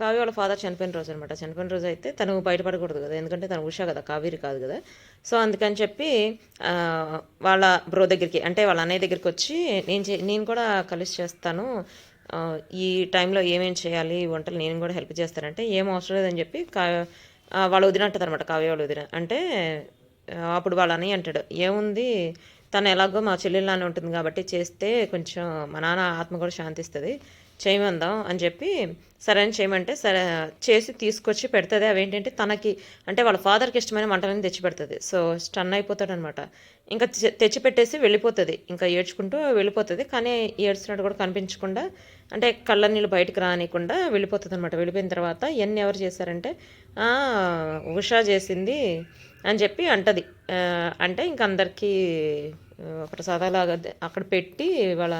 కావ్య వాళ్ళ ఫాదర్ చనిపోయిన రోజు అనమాట చనిపోయిన రోజు అయితే తను బయటపడకూడదు కదా. ఎందుకంటే తను ఉషా కదా కావేరి కాదు కదా. సో అందుకని చెప్పి వాళ్ళ బ్రో దగ్గరికి అంటే వాళ్ళ అన్నయ్య దగ్గరికి వచ్చి నేను చే నేను కూడా కలిసి చేస్తాను. ఈ టైంలో ఏమేమి చేయాలి? వంటలు నేను కూడా హెల్ప్ చేస్తానంటే ఏం అవసరం లేదని చెప్పి కా వాళ్ళు వాళ్ళ అనమాట కావ్య వాళ్ళు వదిన. అంటే అప్పుడు వాళ్ళ అన్నయ్య అంటాడు ఏముంది? తను ఎలాగో మా చెల్లెళ్ళని ఉంటుంది కాబట్టి చేస్తే కొంచెం మా నాన్న ఆత్మ కూడా శాంతిస్తుంది. చేయమందాం అని చెప్పి సరే అని చేయమంటే సరే చేసి తీసుకొచ్చి పెడుతుంది. అవేంటంటే తనకి అంటే వాళ్ళ ఫాదర్కి ఇష్టమైన మంటలని తెచ్చి పెడుతుంది. సో స్టన్ అయిపోతాడనమాట. ఇంకా తెచ్చిపెట్టేసి తెచ్చి పెట్టేసి వెళ్ళిపోతుంది. ఇంకా ఏడ్చుకుంటూ వెళ్ళిపోతుంది. కానీ ఏడ్చినట్టు కూడా కనిపించకుండా అంటే కళ్ళ నీళ్ళు బయటకు రానియకుండా వెళ్ళిపోతుంది అనమాట వెళ్ళిపోయిన తర్వాత ఎన్ని ఎవరు చేశారంటే ఉషా చేసింది అని చెప్పి అంటది. అంటే ఇంక అందరికీ ప్రసాదాలు అక్కడ పెట్టి వాళ్ళ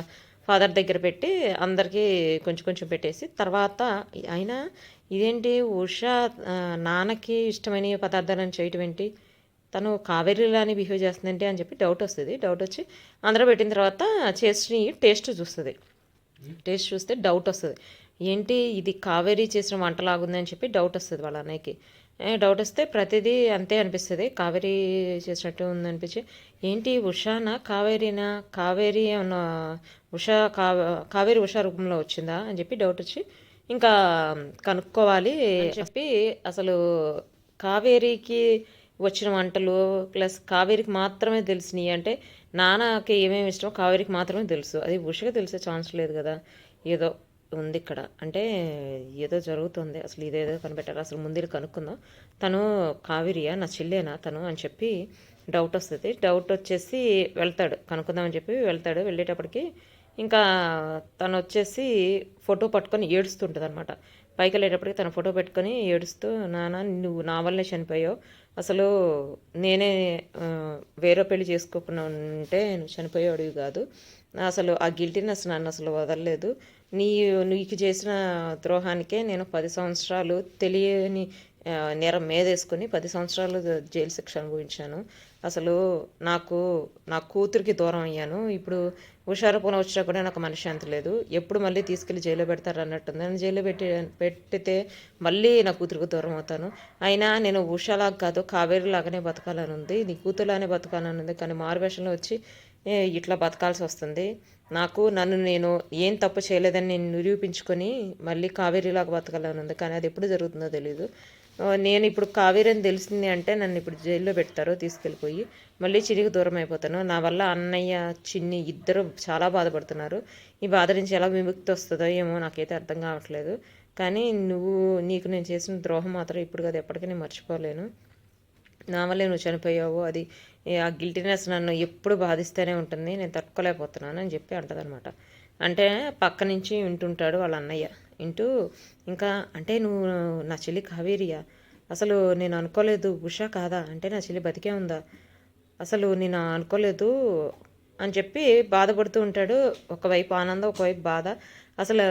ఫాదర్ దగ్గర పెట్టి అందరికీ కొంచెం కొంచెం పెట్టేసి తర్వాత అయినా ఇదేంటి ఉషా నాన్నకి ఇష్టమైన పదార్థాలను చేయటం ఏంటి? తను కావేరీలాని బిహేవ్ చేస్తుందంటే అని చెప్పి డౌట్ వస్తుంది. డౌట్ వచ్చి అందరూ పెట్టిన తర్వాత చేసిన టేస్ట్ చూస్తుంది. టేస్ట్ చూస్తే డౌట్ వస్తుంది. ఏంటి ఇది కావేరీ చేసిన వంటలాగుంది అని చెప్పి డౌట్ వస్తుంది వాళ్ళ అన్నయ్యకి. డౌట్ వస్తే ప్రతిదీ అంతే అనిపిస్తుంది. కావేరీ చేసినట్టు ఉంది అనిపించి. ఏంటి ఉషానా కావేరీనా? కావేరీ ఏమన్నా ఉషా కావేరి ఉషా రూపంలో వచ్చిందా అని చెప్పి డౌట్ వచ్చి ఇంకా కనుక్కోవాలి అని చెప్పి అసలు కావేరీకి వచ్చిన వంటలు ప్లస్ కావేరికి మాత్రమే తెలిసినాయి అంటే నాన్నకి ఏమేమి ఇష్టమో కావేరికి మాత్రమే తెలుసు. అది ఉషకి తెలిసే ఛాన్స్ లేదు కదా. ఏదో ఉంది ఇక్కడ. అంటే ఏదో జరుగుతుంది. అసలు ఇదేదో కనిపెట్టారు. అసలు ముందు కనుక్కుందాం. తను కావేరియా నా చెల్లేనా తను అని చెప్పి డౌట్ వస్తుంది. డౌట్ వచ్చేసి వెళ్తాడు. కనుక్కుందామని చెప్పి వెళ్తాడు. వెళ్ళేటప్పటికి ఇంకా తను వచ్చేసి ఫోటో పట్టుకొని ఏడుస్తుంటుంది అనమాట పైకి వెళ్ళేటప్పటికి తన ఫోటో పెట్టుకొని ఏడుస్తూ నాన్న నువ్వు నా వల్లే చనిపోయావు. అసలు నేనే వేరే పెళ్ళి చేసుకోకుండా ఉంటే నువ్వు చనిపోయేవాడివి కాదు. అసలు ఆ గిల్టీనెస్ నన్ను అసలు వదలలేదు. నీ నీకు చేసిన ద్రోహానికే నేను పది సంవత్సరాలు తెలియని నేరం మీదేసుకుని పది సంవత్సరాలు జైలు శిక్ష అనుభవించాను. అసలు నాకు నా కూతురికి దూరం అయ్యాను. ఇప్పుడు హుషారూపంలో వచ్చినా కూడా నాకు మనశ్శాంతి లేదు. ఎప్పుడు మళ్ళీ తీసుకెళ్ళి జైల్లో పెడతారు అన్నట్టుంది. నేను జైల్లో పెట్టి పెట్టితే మళ్ళీ నా కూతురికి దూరం అవుతాను. అయినా నేను ఉషాలాగా కాదు కావేరి లాగానే బతకాలని ఉంది. నీ కూతురులానే బతకాలని ఉంది. కానీ మారువేషంలో వచ్చి ఇట్లా బతకాల్సి వస్తుంది. నాకు నన్ను నేను ఏం తప్పు చేయలేదని నేను నిరూపించుకొని మళ్ళీ కావేరీలాగా బతకాలని ఉంది. కానీ అది ఎప్పుడు జరుగుతుందో తెలియదు నేను ఇప్పుడు కావేరి అని తెలిసింది అంటే నన్ను ఇప్పుడు జైల్లో పెడతారు తీసుకెళ్ళిపోయి మళ్ళీ చిరికి దూరం అయిపోతాను. నా వల్ల అన్నయ్య చిన్ని ఇద్దరు చాలా బాధపడుతున్నారు. ఈ బాధ నుంచి ఎలా విముక్తి వస్తుందో ఏమో నాకైతే అర్థం కావట్లేదు. కానీ నువ్వు నీకు నేను చేసిన ద్రోహం మాత్రం ఇప్పుడు కదా ఎప్పటికీ నేను మర్చిపోలేను. నా వల్లే నువ్వు చనిపోయావు. అది ఆ గిల్టీనెస్ నన్ను ఎప్పుడు బాధిస్తూనే ఉంటుంది. నేను తట్టుకోలేకపోతున్నాను అని చెప్పి అంటదనమాట అంటే పక్క నుంచి వింటుంటాడు వాళ్ళ అన్నయ్య. ఇంటూ ఇంకా అంటే నువ్వు నా చెల్లి కావేరియా. అసలు నేను అనుకోలేదు ఉషా కాదా? అంటే నా చెల్లి బతికే ఉందా? అసలు నేను అనుకోలేదు అని చెప్పి బాధపడుతూ ఉంటాడు. ఒకవైపు ఆనందం ఒకవైపు బాధ. అసలు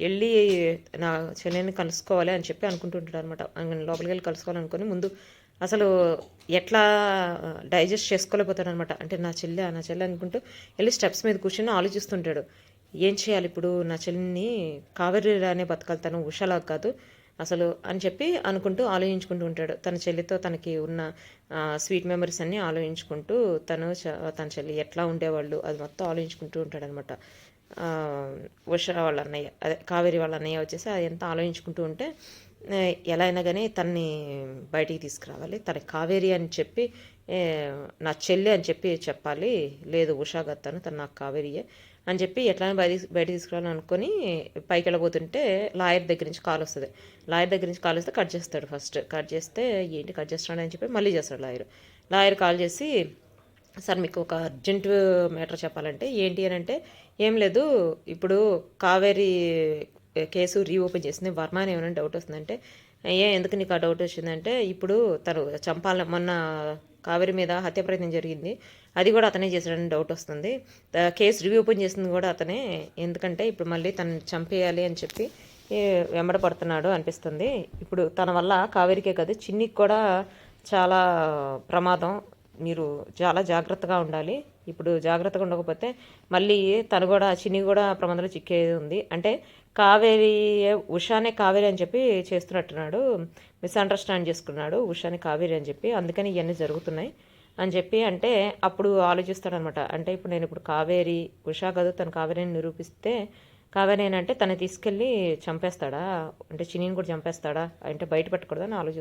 వెళ్ళి నా చెల్లెని కలుసుకోవాలి అని చెప్పి అనుకుంటుంటాడు అనమాట లోపలికి వెళ్ళి కలుసుకోవాలనుకుని ముందు అసలు ఎట్లా డైజెస్ట్ చేసుకోలేకపోతాడు అనమాట అంటే నా చెల్లె నా చెల్లె అనుకుంటూ వెళ్ళి స్టెప్స్ మీద కూర్చొని ఆలోచిస్తుంటాడు. ఏం చేయాలి ఇప్పుడు నా చెల్లిని కావేరీలానే బతకలుతాను ఉషాలాగా కాదు. అసలు అని చెప్పి అనుకుంటూ ఆలోచించుకుంటూ ఉంటాడు. తన చెల్లితో తనకి ఉన్న స్వీట్ మెమరీస్ అన్నీ ఆలోచించుకుంటూ తను చ- తన చెల్లి ఎట్లా ఉండేవాళ్ళు అది మొత్తం ఆలోచించుకుంటూ ఉంటాడనమాట. ఉష వాళ్ళ అన్నయ్య అదే కావేరి వాళ్ళ అన్నయ్య వచ్చేసి అది ఎంత ఆలోచించుకుంటూ ఉంటే ఎలా అయినా కానీ తన్ని బయటికి తీసుకురావాలి. తన కావేరి అని చెప్పి నా చెల్లి అని చెప్పి చెప్పాలి. లేదు ఉషా గత్తాను తను నాకు కావేరియే అని చెప్పి ఎట్లా బయట బయట తీసుకురావాలని అనుకొని పైకి వెళ్ళబోతుంటే లాయర్ దగ్గర నుంచి కాల్ వస్తుంది. లాయర్ దగ్గర నుంచి కాల్ వస్తే కట్ చేస్తాడు ఫస్ట్. కట్ చేస్తే ఏంటి కట్ చేస్తున్నాడు అని చెప్పి మళ్ళీ చేస్తాడు లాయర్. లాయర్ కాల్ చేసి సార్ మీకు ఒక అర్జెంట్ మ్యాటర్ చెప్పాలంటే ఏంటి అని అంటే ఏం లేదు ఇప్పుడు కావేరి కేసు రీఓపెన్ చేసింది. వర్మ అని ఏమైనా డౌట్ వస్తుందంటే ఏ ఎందుకు నీకు ఆ డౌట్ వచ్చిందంటే ఇప్పుడు తను చంపాల మొన్న కావేరి మీద హత్య ప్రయత్నం జరిగింది. అది కూడా అతనే చేశాడని డౌట్ వస్తుంది. కేసు రివ్యూ ఓపెన్ చేసింది కూడా అతనే. ఎందుకంటే ఇప్పుడు మళ్ళీ తను చంపేయాలి అని చెప్పి వెంబడపడుతున్నాడు వెంబడ పడుతున్నాడు అనిపిస్తుంది. ఇప్పుడు తన వల్ల కావేరికే కాదు చిన్నికి కూడా చాలా ప్రమాదం. మీరు చాలా జాగ్రత్తగా ఉండాలి. ఇప్పుడు జాగ్రత్తగా ఉండకపోతే మళ్ళీ తను కూడా చిన్ని కూడా ప్రమాదంలో చిక్కేది ఉంది. అంటే కావేరి ఉషానే కావేరి అని చెప్పి చేస్తున్నట్టున్నాడు. మిస్అండర్స్టాండ్ చేసుకున్నాడు ఉషాని కావేరి అని చెప్పి. అందుకని ఇవన్నీ జరుగుతున్నాయి అని చెప్పి అంటే అప్పుడు ఆలోచిస్తాడనమాట. అంటే ఇప్పుడు నేను ఇప్పుడు కావేరి ఉషా కాదు తను కావేరిని నిరూపిస్తే కావేరి అంటే తను తీసుకెళ్ళి చంపేస్తాడా? అంటే చినిని కూడా చంపేస్తాడా? అంటే బయట పెట్టకూడదని ఆలోచిస్తాడు.